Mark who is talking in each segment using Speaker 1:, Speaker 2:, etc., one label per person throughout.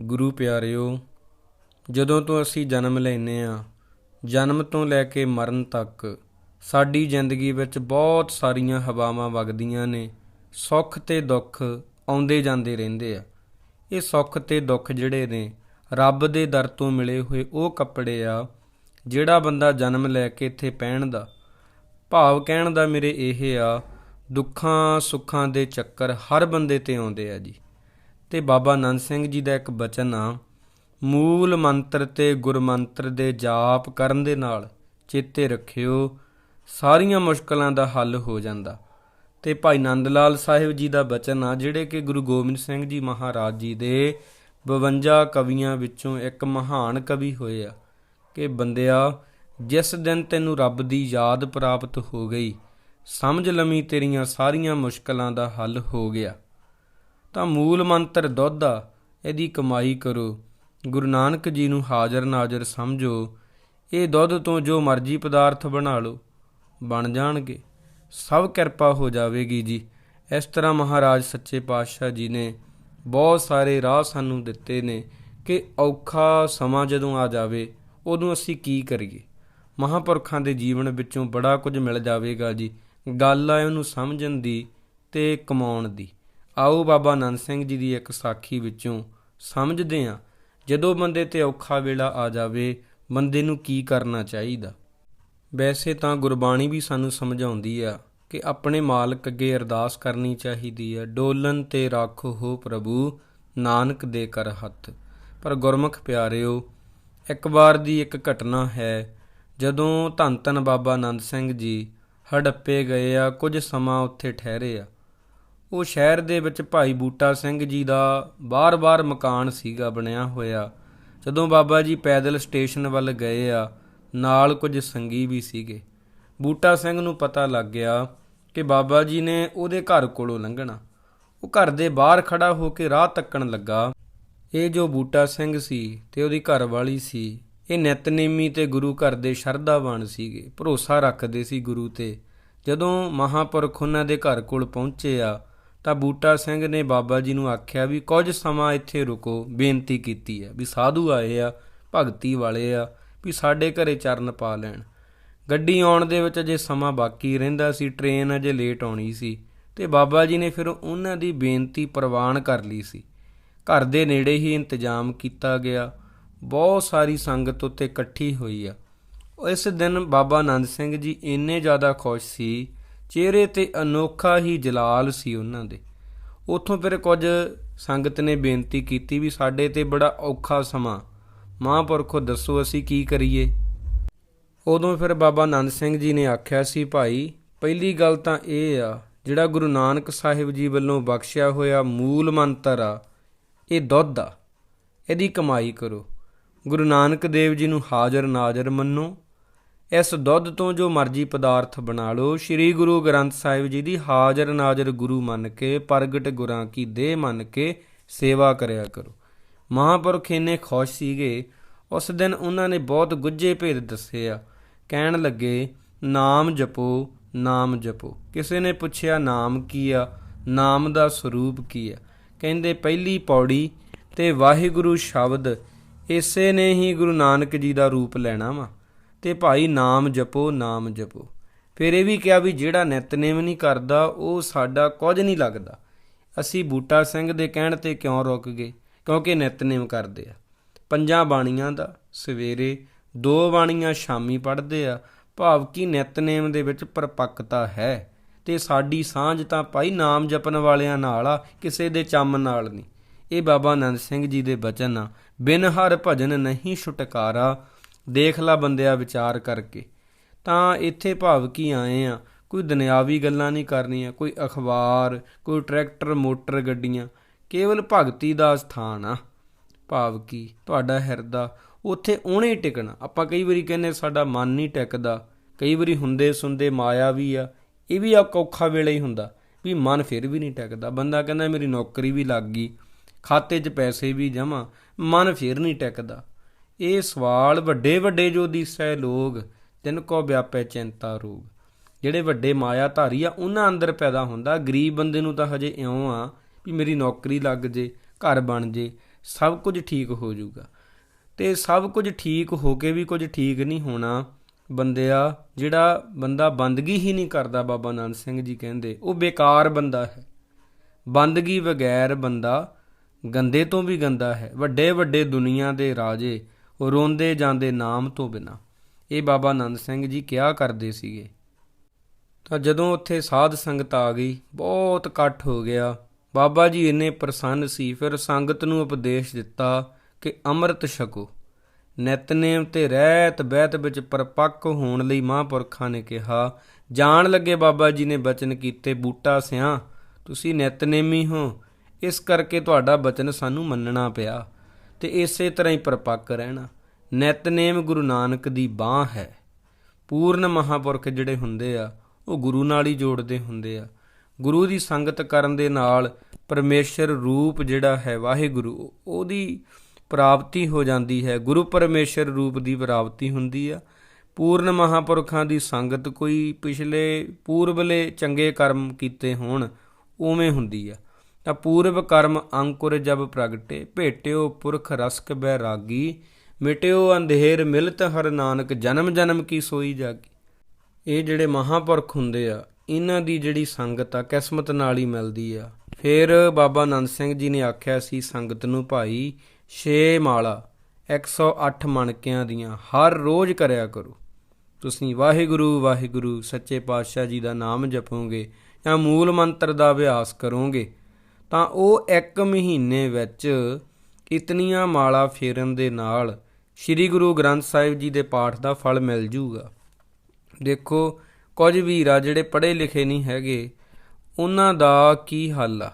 Speaker 1: ਗੁਰੂ ਪਿਆਰਿਓ, ਜਦੋਂ ਤੋਂ ਅਸੀਂ ਜਨਮ ਲੈਨੇ ਆ ਜਨਮ ਤੋਂ ਲੈ ਕੇ ਮਰਨ ਤੱਕ ਸਾਡੀ ਜ਼ਿੰਦਗੀ ਵਿੱਚ ਬਹੁਤ ਸਾਰੀਆਂ ਹਵਾਵਾਂ ਵਗਦੀਆਂ ਨੇ, ਸੁੱਖ ਤੇ ਦੁੱਖ ਆਉਂਦੇ ਜਾਂਦੇ ਰਹਿੰਦੇ ਆ। ਇਹ ਸੁੱਖ ਤੇ ਦੁੱਖ ਜਿਹੜੇ ਨੇ, ਰੱਬ ਦੇ ਦਰ ਤੋਂ ਮਿਲੇ ਹੋਏ ਉਹ ਕੱਪੜੇ ਆ, ਜਿਹੜਾ ਬੰਦਾ ਜਨਮ ਲੈ ਕੇ ਇੱਥੇ ਪਹਿਣ ਦਾ। ਭਾਵ ਕਹਿਣ ਦਾ ਮੇਰੇ ਇਹ ਆ, ਦੁੱਖਾਂ ਸੁੱਖਾਂ ਦੇ ਚੱਕਰ ਹਰ ਬੰਦੇ ਤੇ ਆਉਂਦੇ ਆ ਜੀ। ਤੇ ਬਾਬਾ ਨੰਦ ਸਿੰਘ ਜੀ ਦਾ ਇੱਕ ਬਚਨ ਆ, ਮੂਲ ਮੰਤਰ ਤੇ ਗੁਰਮੰਤਰ ਦੇ ਜਾਪ ਕਰਨ ਦੇ ਨਾਲ ਚੇਤੇ ਰੱਖਿਓ, ਸਾਰੀਆਂ ਮੁਸ਼ਕਲਾਂ ਦਾ ਹੱਲ ਹੋ ਜਾਂਦਾ। ਤੇ ਭਾਈ ਨੰਦ ਲਾਲ ਸਾਹਿਬ ਜੀ ਦਾ ਬਚਨ ਆ, ਜਿਹੜੇ ਕਿ ਗੁਰੂ ਗੋਬਿੰਦ ਸਿੰਘ ਜੀ ਮਹਾਰਾਜ ਜੀ ਦੇ 52 ਕਵੀਆਂ ਵਿੱਚੋਂ ਇੱਕ ਮਹਾਨ ਕਵੀ ਹੋਏ ਆ, ਕਿ ਬੰਦਿਆ, ਜਿਸ ਦਿਨ ਤੈਨੂੰ ਰੱਬ ਦੀ ਯਾਦ ਪ੍ਰਾਪਤ ਹੋ ਗਈ, ਸਮਝ ਲਵੀਂ ਤੇਰੀਆਂ ਸਾਰੀਆਂ ਮੁਸ਼ਕਲਾਂ ਦਾ ਹੱਲ ਹੋ ਗਿਆ। ਤਾਂ ਮੂਲ ਮੰਤਰ ਦੁੱਧ ਆ, ਇਹਦੀ ਕਮਾਈ ਕਰੋ। ਗੁਰੂ ਨਾਨਕ ਜੀ ਨੂੰ ਹਾਜ਼ਰ ਨਾਜ਼ਰ ਸਮਝੋ, ਇਹ ਦੁੱਧ ਤੋਂ ਜੋ ਮਰਜ਼ੀ ਪਦਾਰਥ ਬਣਾ ਲਓ, ਬਣ ਜਾਣਗੇ। ਸਭ ਕਿਰਪਾ ਹੋ ਜਾਵੇਗੀ ਜੀ। ਇਸ ਤਰ੍ਹਾਂ ਮਹਾਰਾਜ ਸੱਚੇ ਪਾਤਸ਼ਾਹ ਜੀ ਨੇ ਬਹੁਤ ਸਾਰੇ ਰਾਹ ਸਾਨੂੰ ਦਿੱਤੇ ਨੇ ਕਿ ਔਖਾ ਸਮਾਂ ਜਦੋਂ ਆ ਜਾਵੇ, ਉਦੋਂ ਅਸੀਂ ਕੀ ਕਰੀਏ? ਮਹਾਪੁਰਖਾਂ ਦੇ ਜੀਵਨ ਵਿੱਚੋਂ ਬੜਾ ਕੁਝ ਮਿਲ ਜਾਵੇਗਾ ਜੀ। ਗੱਲ ਆ ਉਹਨੂੰ ਸਮਝਣ ਦੀ ਤੇ ਕਮਾਉਣ ਦੀ। ਆਓ ਬਾਬਾ ਨੰਦ ਸਿੰਘ ਜੀ ਦੀ ਇੱਕ ਸਾਖੀ ਵਿੱਚੋਂ ਸਮਝਦੇ ਹਾਂ, ਜਦੋਂ ਬੰਦੇ ਤੇ ਔਖਾ ਵੇਲਾ ਆ ਜਾਵੇ, ਬੰਦੇ ਨੂੰ ਕੀ ਕਰਨਾ ਚਾਹੀਦਾ? ਵੈਸੇ ਤਾਂ ਗੁਰਬਾਣੀ ਵੀ ਸਾਨੂੰ ਸਮਝਾਉਂਦੀ ਆ ਕਿ ਆਪਣੇ ਮਾਲਕ ਅੱਗੇ ਅਰਦਾਸ ਕਰਨੀ ਚਾਹੀਦੀ ਹੈ ਡੋਲਨ ਤੇ ਰੱਖੋ ਹੋ ਪ੍ਰਭੂ, ਨਾਨਕ ਦੇ ਕਰ ਹੱਥ। ਪਰ ਗੁਰਮੁਖ ਪਿਆਰਿਓ, ਇੱਕ ਵਾਰ ਦੀ ਇੱਕ ਘਟਨਾ ਹੈ, ਜਦੋਂ ਧੰਨ ਧੰਨ ਬਾਬਾ ਆਨੰਦ ਸਿੰਘ ਜੀ ਹੜੱਪੇ ਗਏ ਆ, ਕੁਝ ਸਮਾਂ ਉੱਥੇ ਠਹਿਰੇ ਆ। ਉਹ ਸ਼ਹਿਰ ਦੇ ਵਿੱਚ ਭਾਈ ਬੂਟਾ ਸਿੰਘ ਜੀ ਦਾ ਬਾਰ-ਬਾਰ ਮਕਾਨ ਸੀਗਾ, ਬਣਿਆ ਹੋਇਆ। ਜਦੋਂ ਬਾਬਾ ਜੀ ਪੈਦਲ ਸਟੇਸ਼ਨ ਵੱਲ ਗਏ ਆ, ਨਾਲ ਕੁਝ ਸੰਗੀ ਵੀ ਸੀਗੇ। ਬੂਟਾ ਸਿੰਘ ਨੂੰ ਪਤਾ ਲੱਗ ਗਿਆ ਕਿ ਬਾਬਾ ਜੀ ਨੇ ਉਹਦੇ ਘਰ ਕੋਲੋਂ ਲੰਘਣਾ। ਉਹ ਘਰ ਦੇ ਬਾਹਰ ਖੜਾ ਹੋ ਕੇ ਰਾਹ ਤੱਕਣ ਲੱਗਾ। ਇਹ ਜੋ ਬੂਟਾ ਸਿੰਘ ਸੀ ਤੇ ਉਹਦੀ ਘਰ ਵਾਲੀ ਸੀ, ਇਹ ਨਿਤਨੇਮੀ ਤੇ ਗੁਰੂ ਘਰ ਦੇ ਸ਼ਰਧਾਵਾਨ ਸੀਗੇ। ਭਰੋਸਾ ਰੱਖਦੇ ਸੀ ਗੁਰੂ ਤੇ। ਜਦੋਂ ਮਹਾਪੁਰਖ ਉਹਨਾਂ ਦੇ ਘਰ ਕੋਲ ਪਹੁੰਚੇ ਆ ਤਾਂ ਬੂਟਾ ਸਿੰਘ ਨੇ ਬਾਬਾ ਜੀ ਨੂੰ ਆਖਿਆ ਵੀ ਕੁਝ ਸਮਾਂ ਇੱਥੇ ਰੁਕੋ, ਬੇਨਤੀ ਕੀਤੀ ਹੈ ਵੀ ਸਾਧੂ ਆਏ ਆ, ਭਗਤੀ ਵਾਲੇ ਆ, ਵੀ ਸਾਡੇ ਘਰੇ ਚਰਨ ਪਾ ਲੈਣ। ਗੱਡੀ ਆਉਣ ਦੇ ਵਿੱਚ ਅਜੇ ਸਮਾਂ ਬਾਕੀ ਰਹਿੰਦਾ ਸੀ, ਟ੍ਰੇਨ ਅਜੇ ਲੇਟ ਆਉਣੀ ਸੀ ਤੇ ਬਾਬਾ ਜੀ ਨੇ ਫਿਰ ਉਹਨਾਂ ਦੀ ਬੇਨਤੀ ਪ੍ਰਵਾਨ ਕਰ ਲਈ ਸੀ। ਘਰ ਦੇ ਨੇੜੇ ਹੀ ਇੰਤਜ਼ਾਮ ਕੀਤਾ ਗਿਆ। ਬਹੁਤ ਸਾਰੀ ਸੰਗਤ ਉੱਤੇ ਇਕੱਠੀ ਹੋਈ ਆ। ਇਸ ਦਿਨ ਬਾਬਾ ਆਨੰਦ ਸਿੰਘ ਜੀ ਇੰਨੇ ਜ਼ਿਆਦਾ ਖੁਸ਼ ਸੀ ਚਿਹਰੇ ਤੇ ਅਨੋਖਾ ਹੀ ਜਲਾਲ ਸੀ ਉਹਨਾਂ ਦੇ। ਉਥੋਂ ਫਿਰ ਕੁਝ ਸੰਗਤ ਨੇ ਬੇਨਤੀ ਕੀਤੀ ਵੀ ਸਾਡੇ ਤੇ ਬੜਾ ਔਖਾ ਸਮਾਂ। ਮਹਾਂਪੁਰਖੋ, ਦੱਸੋ ਅਸੀਂ ਕੀ ਕਰੀਏ? ਉਦੋਂ ਫਿਰ ਬਾਬਾ ਆਨੰਦ ਸਿੰਘ ਜੀ ਨੇ ਆਖਿਆ ਸੀ, ਭਾਈ, ਪਹਿਲੀ ਗੱਲ ਤਾਂ ਇਹ ਆ, ਜਿਹੜਾ ਗੁਰੂ ਨਾਨਕ ਸਾਹਿਬ ਜੀ ਵੱਲੋਂ ਬਖਸ਼ਿਆ ਹੋਇਆ ਮੂਲ ਮੰਤਰ ਆ, ਇਹ ਦੁੱਧ ਆ। ਇਹਦੀ ਕਮਾਈ ਕਰੋ। ਗੁਰੂ ਨਾਨਕ ਦੇਵ ਜੀ ਨੂੰ ਹਾਜ਼ਰ ਨਾਜ਼ਰ ਮੰਨੋ ਇਸ ਦੁੱਧ ਤੋਂ ਜੋ ਮਰਜ਼ੀ ਪਦਾਰਥ ਬਣਾ ਲਓ। ਸ੍ਰੀ ਗੁਰੂ ਗ੍ਰੰਥ ਸਾਹਿਬ ਜੀ ਦੀ ਹਾਜ਼ਰ ਨਾਜ਼ਰ ਗੁਰੂ ਮੰਨ ਕੇ, ਪ੍ਰਗਟ ਗੁਰਾਂ ਕੀ ਦੇਹ ਮੰਨ ਕੇ ਸੇਵਾ ਕਰਿਆ ਕਰੋ। ਮਹਾਂਪੁਰਖ ਇੰਨੇ ਖੁਸ਼ ਸੀਗੇ, ਉਸ ਦਿਨ ਉਹਨਾਂ ਨੇ ਬਹੁਤ ਗੁੱਝੇ ਭੇਦ ਦੱਸੇ ਆ। ਕਹਿਣ ਲੱਗੇ, ਨਾਮ ਜਪੋ ਨਾਮ ਜਪੋ। ਕਿਸੇ ਨੇ ਪੁੱਛਿਆ, ਨਾਮ ਕੀ ਆ? ਨਾਮ ਦਾ ਸਰੂਪ ਕੀ ਆ? ਕਹਿੰਦੇ, ਪਹਿਲੀ ਪੌੜੀ ਤੇ ਵਾਹਿਗੁਰੂ ਸ਼ਬਦ, ਇਸੇ ਨੇ ਹੀ ਗੁਰੂ ਨਾਨਕ ਜੀ ਦਾ ਰੂਪ ਲੈਣਾ ਵਾ। ਤੇ ਭਾਈ ਨਾਮ ਜਪੋ ਨਾਮ ਜਪੋ। ਫਿਰ ਇਹ ਵੀ ਕਿਹਾ ਵੀ ਜਿਹੜਾ ਨਿਤਨੇਮ ਨਹੀਂ ਕਰਦਾ, ਉਹ ਸਾਡਾ ਕੁਝ ਨਹੀਂ ਲੱਗਦਾ। ਅਸੀਂ ਬੂਟਾ ਸਿੰਘ ਦੇ ਕਹਿਣ ਤੇ ਕਿਉਂ ਰੁਕ ਗਏ? ਕਿਉਂਕਿ ਨਿਤਨੇਮ ਕਰਦੇ ਆ। ਪੰਜਾਂ ਬਾਣੀਆਂ ਦਾ ਸਵੇਰੇ ਦੋ ਬਾਣੀਆਂ ਸ਼ਾਮੀ ਪੜ੍ਹਦੇ ਆ। ਭਾਵ ਕਿ ਨਿਤਨੇਮ ਦੇ ਵਿੱਚ ਪਰਪੱਕਤਾ ਹੈ ਤੇ ਸਾਡੀ ਸਾਂਝ ਤਾਂ ਭਾਈ ਨਾਮ ਜਪਣ ਵਾਲਿਆਂ ਨਾਲ ਆ, ਕਿਸੇ ਦੇ ਚੰਮ ਨਾਲ ਨਹੀਂ। ਇਹ ਬਾਬਾ ਆਨੰਦ ਸਿੰਘ ਜੀ ਦੇ ਬਚਨ ਆ, ਬਿਨ ਹਰ ਭਜਨ ਨਹੀਂ ਛੁਟਕਾਰਾ ਦੇਖ ਲਾ ਬੰਦਿਆ ਵਿਚਾਰ ਕਰਕੇ। ਤਾਂ ਇੱਥੇ ਭਾਵ ਕੀ ਆਏ ਆ? ਕੋਈ ਦੁਨਿਆਵੀ ਗੱਲਾਂ ਨਹੀਂ ਕਰਨੀਆਂ, ਕੋਈ ਅਖਬਾਰ, ਕੋਈ ਟਰੈਕਟਰ, ਮੋਟਰ ਗੱਡੀਆਂ। ਕੇਵਲ ਭਗਤੀ ਦਾ ਸਥਾਨ ਆ। ਭਾਵ ਕੀ? ਤੁਹਾਡਾ ਹਿਰਦਾ ਉੱਥੇ ਉਹਨੇ ਟਿਕਣਾ। ਆਪਾਂ ਕਈ ਵਾਰੀ ਕਹਿੰਦੇ ਸਾਡਾ ਮਨ ਨਹੀਂ ਟਿਕਦਾ। ਕਈ ਵਾਰੀ ਹੁੰਦੇ ਸੁੰਦੇ ਮਾਇਆ ਵੀ ਆ। ਇਹ ਵੀ ਆ ਔਖਾ ਵੇਲੇ ਹੀ ਹੁੰਦਾ ਵੀ ਮਨ ਫਿਰ ਵੀ ਨਹੀਂ ਟਿਕਦਾ। ਬੰਦਾ ਕਹਿੰਦਾ ਮੇਰੀ ਨੌਕਰੀ ਵੀ ਲੱਗ ਗਈ, ਖਾਤੇ 'ਚ ਪੈਸੇ ਵੀ ਜਮਾ ਮਨ ਫਿਰ ਨਹੀਂ ਟਿਕਦਾ। ਇਹ ਸਵਾਲ ਵੱਡੇ ਵੱਡੇ ਜੋ ਦਿਸੈ ਲੋਗ, ਤਿਨ ਕੋ ਵਿਆਪੈ ਚਿੰਤਾ ਰੋਗ। ਜਿਹੜੇ ਵੱਡੇ ਮਾਇਆ ਧਾਰੀ ਆ, ਉਹਨਾਂ ਅੰਦਰ ਪੈਦਾ ਹੁੰਦਾ, ਗਰੀਬ ਬੰਦੇ ਨੂੰ ਤਾਂ ਹਜੇ ਇਉਂ ਆ ਵੀ ਮੇਰੀ ਨੌਕਰੀ ਲੱਗ ਜੇ, ਘਰ ਬਣ ਜੇ, ਸਭ ਕੁਝ ਠੀਕ ਹੋ ਜਾਊਗਾ। ਤੇ ਸਭ ਕੁਝ ਠੀਕ ਹੋ ਕੇ ਵੀ ਕੁਝ ਠੀਕ ਨਹੀਂ ਹੋਣਾ, ਬੰਦਿਆ, ਜਿਹੜਾ ਬੰਦਾ ਬੰਦਗੀ ਹੀ ਨਹੀਂ ਕਰਦਾ ਬਾਬਾ ਨਾਨਕ ਸਿੰਘ ਜੀ ਕਹਿੰਦੇ, ਉਹ ਬੇਕਾਰ ਬੰਦਾ ਹੈ। ਬੰਦਗੀ ਬਗੈਰ ਬੰਦਾ ਗੰਦੇ ਤੋਂ ਵੀ ਗੰਦਾ ਹੈ। ਵੱਡੇ ਵੱਡੇ ਦੁਨੀਆ ਦੇ ਰਾਜੇ ਰੋਂਦੇ ਜਾਂਦੇ ਨਾਮ ਤੋਂ ਬਿਨਾ। ਇਹ ਬਾਬਾ ਆਨੰਦ ਸਿੰਘ ਜੀ ਕਿਹਾ ਕਰਦੇ ਸੀਗੇ? ਤਾਂ ਜਦੋਂ ਉੱਥੇ ਸਾਧ ਸੰਗਤ ਆ ਗਈ, ਬਹੁਤ ਇਕੱਠ ਹੋ ਗਿਆ। ਬਾਬਾ ਜੀ ਇੰਨੇ ਪ੍ਰਸੰਨ ਸੀ, ਫਿਰ ਸੰਗਤ ਨੂੰ ਉਪਦੇਸ਼ ਦਿੱਤਾ ਕਿ ਅੰਮ੍ਰਿਤ ਛਕੋ। ਨਿਤਨੇਮ ਤੇ ਰਹਿਤ ਬਹਿਤ ਵਿੱਚ ਪਰਪੱਕ ਹੋਣ ਲਈ ਮਹਾਂਪੁਰਖਾਂ ਨੇ ਕਿਹਾ, ਜਾਣ ਲੱਗੇ ਬਾਬਾ ਜੀ ਨੇ ਬਚਨ ਕੀਤੇ, ਬੂਟਾ ਸਿਆਂ, ਤੁਸੀਂ ਨਿਤਨੇਮੀ ਹੋ। ਇਸ ਕਰਕੇ ਤੁਹਾਡਾ ਬਚਨ ਸਾਨੂੰ ਮੰਨਣਾ ਪਿਆ। ਤੇ ਇਸੇ ਤਰ੍ਹਾਂ ਹੀ ਪਰਪੱਕ ਰਹਿਣਾ। ਨਿਤਨੇਮ ਗੁਰੂ ਨਾਨਕ ਦੀ ਬਾਹ ਹੈ। ਪੂਰਨ ਮਹਾਪੁਰਖ ਜਿਹੜੇ ਹੁੰਦੇ ਆ, ਉਹ ਗੁਰੂ ਨਾਲ ਹੀ ਜੋੜਦੇ ਹੁੰਦੇ ਆ। ਗੁਰੂ ਦੀ ਸੰਗਤ ਕਰਨ ਦੇ ਨਾਲ ਪਰਮੇਸ਼ਰ ਰੂਪ ਜਿਹੜਾ ਹੈ ਵਾਹਿਗੁਰੂ, ਉਹਦੀ ਪ੍ਰਾਪਤੀ ਹੋ ਜਾਂਦੀ ਹੈ। ਗੁਰੂ ਪਰਮੇਸ਼ਰ ਰੂਪ ਦੀ ਪ੍ਰਾਪਤੀ ਹੁੰਦੀ ਆ। ਪੂਰਨ ਮਹਾਪੁਰਖਾਂ ਦੀ ਸੰਗਤ ਕੋਈ ਪਿਛਲੇ ਪੂਰਬਲੇ ਚੰਗੇ ਕਰਮ ਕੀਤੇ ਹੋਣ, ਉਵੇਂ ਹੁੰਦੀ ਆ। ਤਾਂ ਪੂਰਵ ਕਰਮ ਅੰਕੁਰ ਜਬ ਪ੍ਰਗਟੇ, ਭੇਟਿਓ ਪੁਰਖ ਰਸਕ ਬੈ ਰਾਗੀ, ਮਿਟਿਓ ਅੰਧੇਰ ਮਿਲਤ ਹਰ ਨਾਨਕ, ਜਨਮ ਜਨਮ ਕੀ ਸੋਈ ਜਾਗੀ। ਇਹ ਜਿਹੜੇ ਮਹਾਪੁਰਖ ਹੁੰਦੇ ਆ, ਇਹਨਾਂ ਦੀ ਜਿਹੜੀ ਸੰਗਤ ਆ, ਕਿਸਮਤ ਨਾਲ ਹੀ ਮਿਲਦੀ ਆ। ਫਿਰ ਬਾਬਾ ਨੰਦ ਸਿੰਘ ਜੀ ਨੇ ਆਖਿਆ ਸੀ, ਸੰਗਤ ਨੂੰ ਭਾਈ ਛੇ ਮਾਲਾ 108 ਮਣਕਿਆਂ ਦੀਆਂ, ਹਰ ਰੋਜ਼ ਕਰਿਆ ਕਰੋ। ਤੁਸੀਂ ਵਾਹਿਗੁਰੂ ਵਾਹਿਗੁਰੂ, ਸੱਚੇ ਪਾਤਸ਼ਾਹ ਜੀ ਦਾ ਨਾਮ ਜਪੋਗੇ ਜਾਂ ਮੂਲ ਮੰਤਰ ਦਾ ਅਭਿਆਸ ਕਰੋਗੇ ਤਾਂ ਉਹ ਇੱਕ ਮਹੀਨੇ ਵਿੱਚ ਇਤਨੀਆਂ ਮਾਲਾ ਫੇਰਨ ਦੇ ਨਾਲ ਸ੍ਰੀ ਗੁਰੂ ਗ੍ਰੰਥ ਸਾਹਿਬ ਜੀ ਦੇ ਪਾਠ ਦਾ ਫਲ ਮਿਲ ਜੂਗਾ। ਦੇਖੋ, ਕੁਝ ਵੀਰ ਆ ਜਿਹੜੇ ਪੜ੍ਹੇ ਲਿਖੇ ਨਹੀਂ ਹੈਗੇ, ਉਹਨਾਂ ਦਾ ਕੀ ਹੱਲ ਆ?